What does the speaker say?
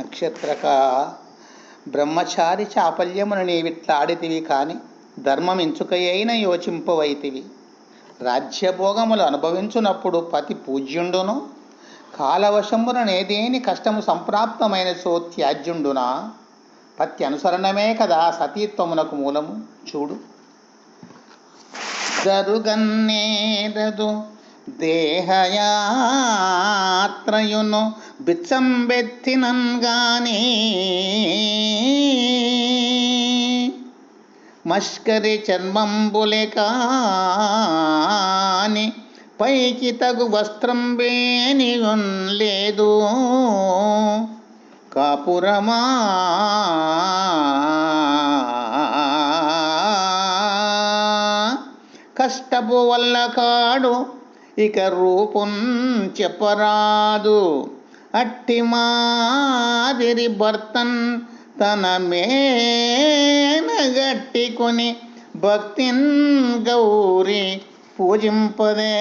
నక్షత్రక. బ్రహ్మచారి చాపల్యమును నీవిట్లాడితివి కాని ధర్మమించుకయైన యోచింపవైతివి. రాజ్యభోగములు అనుభవించునప్పుడు పతి పూజ్యుండును కాలవశముననేదేని కష్టము సంప్రాప్తమైన సో త్యాజ్యుండునా? పత్తి అనుసరణమే కదా సతీత్వమునకు మూలము చూడు. జరుగన్నేరదు దేహయాత్రయును బిచ్చంబెత్తినన్గానే మష్కరి చర్మంబులే కాని పైకి తగు వస్త్రం వేని లేదు. కాపురమా? కష్టపు వల్ల కాడు ఇక రూపుం చెప్పరాదు. అట్టి మాదిరి భర్తన్ తన మేనగట్టుకొని భక్తిన్ గౌరి పూజింపదే.